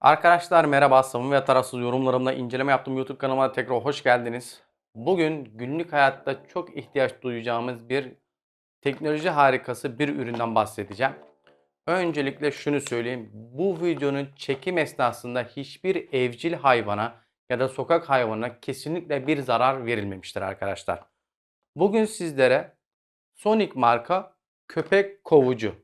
Arkadaşlar merhaba, samimi ve tarafsız yorumlarımla inceleme yaptığım YouTube kanalıma tekrar hoş geldiniz. Bugün günlük hayatta çok ihtiyaç duyacağımız bir teknoloji harikası bir üründen bahsedeceğim. Öncelikle şunu söyleyeyim. Bu videonun çekim esnasında hiçbir evcil hayvana ya da sokak hayvanına kesinlikle bir zarar verilmemiştir arkadaşlar. Bugün sizlere Sonic marka köpek kovucu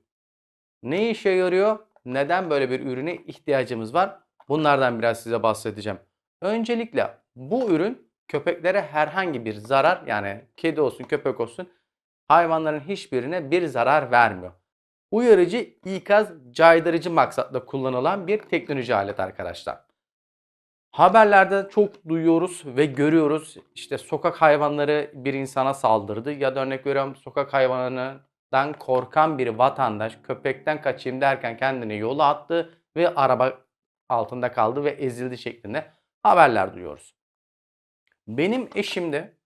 ne işe yarıyor? Neden böyle bir ürüne ihtiyacımız var? Bunlardan biraz size bahsedeceğim. Öncelikle bu ürün köpeklere herhangi bir zarar yani kedi olsun köpek olsun hayvanların hiçbirine bir zarar vermiyor. Uyarıcı, ikaz, caydırıcı maksatla kullanılan bir teknoloji aleti arkadaşlar. Haberlerde çok duyuyoruz ve görüyoruz. İşte sokak hayvanları bir insana saldırdı ya da örnek veriyorum sokak hayvanından korkan bir vatandaş köpekten kaçayım derken kendini yola attı ve araba altında kaldı ve ezildi şeklinde haberler duyuyoruz. Benim eşim de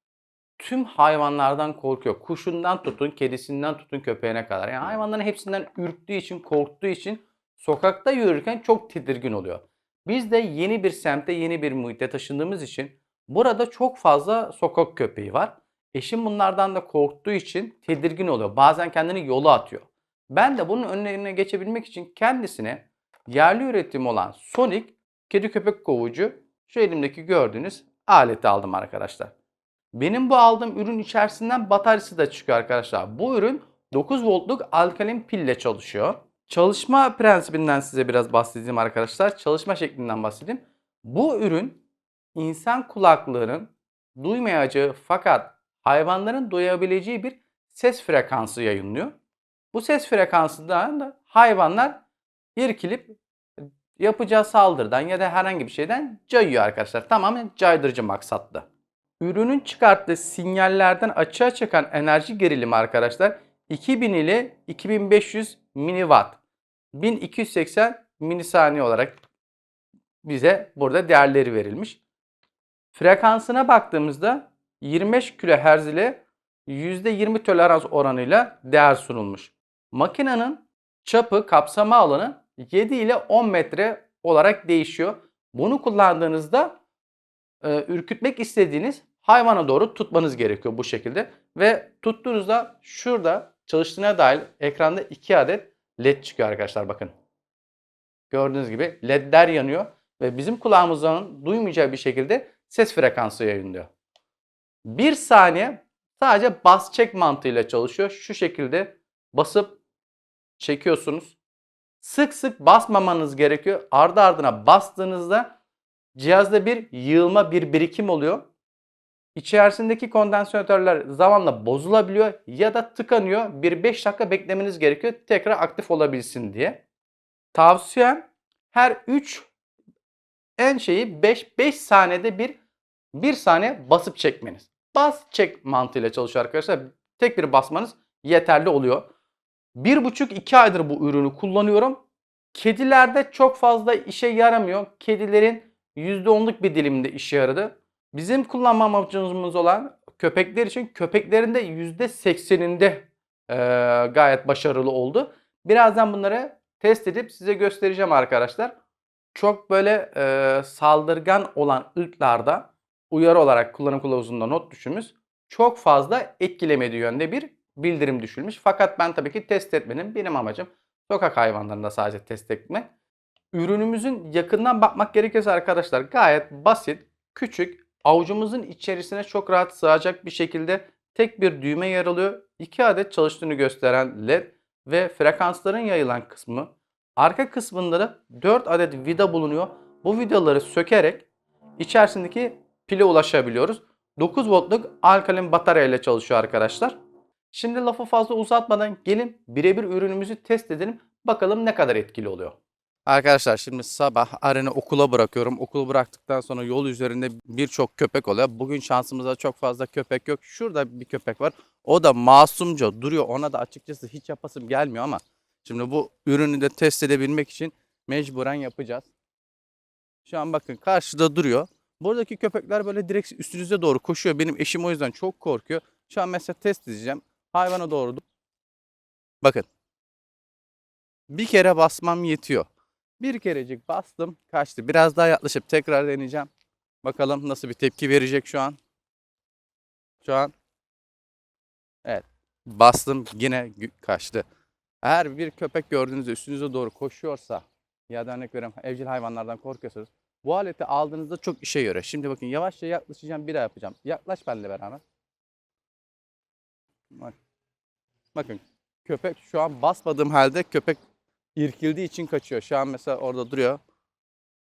tüm hayvanlardan korkuyor. Kuşundan tutun, kedisinden tutun köpeğine kadar. Yani hayvanların hepsinden ürktüğü için, korktuğu için sokakta yürürken çok tedirgin oluyor. Biz de yeni bir semte, yeni bir muhite taşındığımız için burada çok fazla sokak köpeği var. Eşim bunlardan da korktuğu için tedirgin oluyor. Bazen kendini yola atıyor. Ben de bunun önüne geçebilmek için kendisine yerli üretim olan Sonic kedi köpek kovucu şu elimdeki gördüğünüz aleti aldım arkadaşlar. Benim bu aldığım ürün içerisinden bataryası da çıkıyor arkadaşlar. Bu ürün 9 voltluk alkalin pille çalışıyor. Çalışma prensibinden size biraz bahsedeyim arkadaşlar. Çalışma şeklinden bahsedeyim. Bu ürün insan kulaklığının duymayacağı fakat hayvanların duyabileceği bir ses frekansı yayınlıyor. Bu ses frekansından da hayvanlar irkilip yapacağı saldırıdan ya da herhangi bir şeyden cayıyor arkadaşlar. Tamamen caydırıcı maksatlı. Ürünün çıkarttığı sinyallerden açığa çıkan enerji gerilimi arkadaşlar 2000 ile 2500 miliwatt. 1280 milisaniye olarak bize burada değerleri verilmiş. Frekansına baktığımızda 25 kHz ile %20 tolerans oranıyla değer sunulmuş. Makinenin çapı, kapsama alanı 7 ile 10 metre olarak değişiyor. Bunu kullandığınızda e, ürkütmek istediğiniz hayvana doğru tutmanız gerekiyor bu şekilde. Ve tuttuğunuzda şurada çalıştığına dair ekranda 2 adet led çıkıyor arkadaşlar bakın. Gördüğünüz gibi ledler yanıyor ve bizim kulağımızdan duymayacağı bir şekilde ses frekansı yayınlıyor. Bir saniye sadece bas çek mantığıyla çalışıyor. Şu şekilde basıp çekiyorsunuz. Sık sık basmamanız gerekiyor. Ardı ardına bastığınızda cihazda bir yığılma, bir birikim oluyor. İçerisindeki kondansatörler zamanla bozulabiliyor ya da tıkanıyor. Bir 5 dakika beklemeniz gerekiyor tekrar aktif olabilsin diye. Tavsiyem her 3 en şeyi 5 5 saniyede bir 1 saniye basıp çekmeniz. Bas çek mantığıyla çalışıyor arkadaşlar. Tek bir basmanız yeterli oluyor. Bir buçuk iki aydır bu ürünü kullanıyorum. Kedilerde çok fazla işe yaramıyor. Kedilerin %10'luk bir diliminde işe yaradı. Bizim kullanma amacımız olan köpekler için köpeklerin de %80'inde e, gayet başarılı oldu. Birazdan bunları test edip size göstereceğim arkadaşlar. Çok böyle e, saldırgan olan ırklarda uyarı olarak kullanım kılavuzunda not düşürmüş. Çok fazla etkilemediği yönde bir bildirim düşülmüş. Fakat ben tabii ki test etmedim. Benim amacım sokak hayvanlarında sadece test etmek. Ürünümüzün yakından bakmak gerekirse arkadaşlar gayet basit, küçük, avucumuzun içerisine çok rahat sığacak bir şekilde tek bir düğme yer alıyor. 2 adet çalıştığını gösteren led ve frekansların yayılan kısmı. Arka kısmında da 4 adet vida bulunuyor. Bu vidaları sökerek içerisindeki pile ulaşabiliyoruz. 9 voltluk alkalin batarya ile çalışıyor arkadaşlar. Şimdi lafı fazla uzatmadan gelin birebir ürünümüzü test edelim. Bakalım ne kadar etkili oluyor. Arkadaşlar şimdi sabah Aren'i okula bırakıyorum. Okulu bıraktıktan sonra yol üzerinde birçok köpek oluyor. Bugün şansımıza çok fazla köpek yok. Şurada bir köpek var. O da masumca duruyor. Ona da açıkçası hiç yapasım gelmiyor ama şimdi bu ürünü de test edebilmek için mecburen yapacağız. Şu an bakın karşıda duruyor. Buradaki köpekler böyle direkt üstünüze doğru koşuyor. Benim eşim o yüzden çok korkuyor. Şu an mesela test edeceğim. Hayvana doğru. Bakın. Bir kere basmam yetiyor. Bir kerecik bastım kaçtı. Biraz daha yaklaşıp tekrar deneyeceğim. Bakalım nasıl bir tepki verecek şu an. Şu an. Evet. Bastım yine kaçtı. Eğer bir köpek gördüğünüzde üstünüze doğru koşuyorsa ya da örnek veriyorum evcil hayvanlardan korkuyorsanız bu aleti aldığınızda çok işe yarıyor. Şimdi bakın yavaşça yaklaşacağım bir yapacağım. Yaklaş benimle beraber. Bak. Bakın köpek şu an basmadığım halde köpek irkildiği için kaçıyor. Şu an mesela orada duruyor.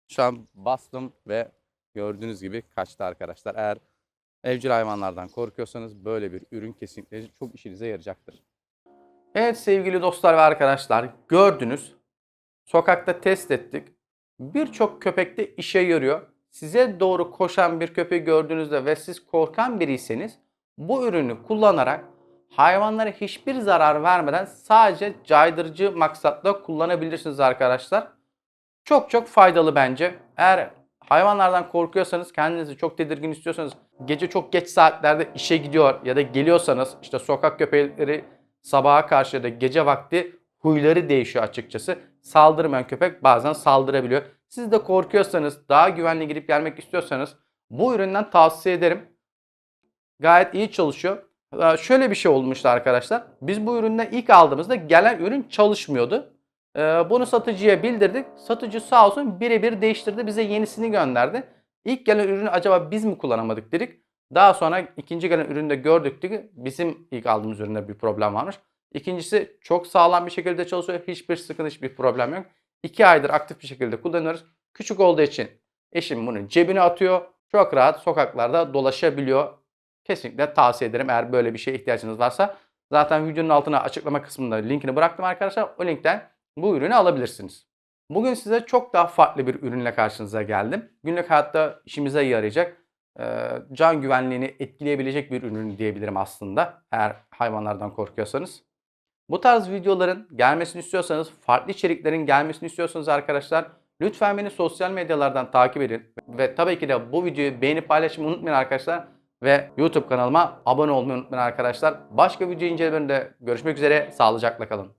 Şu an bastım ve gördüğünüz gibi kaçtı arkadaşlar. Eğer evcil hayvanlardan korkuyorsanız böyle bir ürün kesinlikle çok işinize yarayacaktır. Evet sevgili dostlar ve arkadaşlar gördünüz. Sokakta test ettik. Birçok köpekte işe yarıyor. Size doğru koşan bir köpeği gördüğünüzde ve siz korkan biriyseniz bu ürünü kullanarak hayvanlara hiçbir zarar vermeden sadece caydırıcı maksatla kullanabilirsiniz arkadaşlar. Çok çok faydalı bence. Eğer hayvanlardan korkuyorsanız, kendinizi çok tedirgin istiyorsanız, gece çok geç saatlerde işe gidiyor ya da geliyorsanız işte sokak köpekleri sabaha karşı ya da gece vakti huyları değişiyor açıkçası. Saldırmayan köpek bazen saldırabiliyor. Siz de korkuyorsanız, daha güvenli gidip gelmek istiyorsanız bu üründen tavsiye ederim. Gayet iyi çalışıyor. Ee, Şöyle bir şey olmuştu arkadaşlar. Biz bu üründen ilk aldığımızda gelen ürün çalışmıyordu. Ee, Bunu satıcıya bildirdik. Satıcı sağ olsun birebir değiştirdi. Bize yenisini gönderdi. İlk gelen ürünü acaba biz mi kullanamadık dedik. Daha sonra ikinci gelen üründe gördük ki bizim ilk aldığımız üründe bir problem varmış. İkincisi çok sağlam bir şekilde çalışıyor. Hiçbir sıkıntı, hiçbir problem yok. İki aydır aktif bir şekilde kullanıyoruz. Küçük olduğu için eşim bunu cebine atıyor. Çok rahat sokaklarda dolaşabiliyor. Kesinlikle tavsiye ederim eğer böyle bir şeye ihtiyacınız varsa. Zaten videonun altına açıklama kısmında linkini bıraktım arkadaşlar. O linkten bu ürünü alabilirsiniz. Bugün size çok daha farklı bir ürünle karşınıza geldim. Günlük hayatta işimize yarayacak, can güvenliğini etkileyebilecek bir ürün diyebilirim aslında. Eğer hayvanlardan korkuyorsanız. Bu tarz videoların gelmesini istiyorsanız, farklı içeriklerin gelmesini istiyorsanız arkadaşlar lütfen beni sosyal medyalardan takip edin. Ve tabii ki de bu videoyu beğenip paylaşmayı unutmayın arkadaşlar. Ve YouTube kanalıma abone olmayı unutmayın arkadaşlar. Başka video incelemelerinde görüşmek üzere. Sağlıcakla kalın.